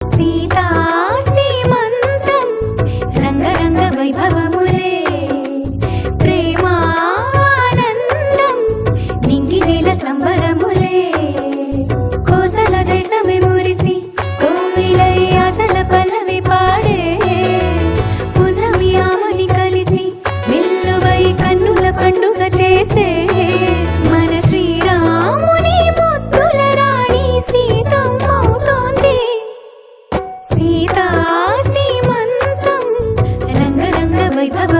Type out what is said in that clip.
సీతా సీమంతం రంగరంగ వైభవం సీతాసి మంతం రంగ రంగ వైభవ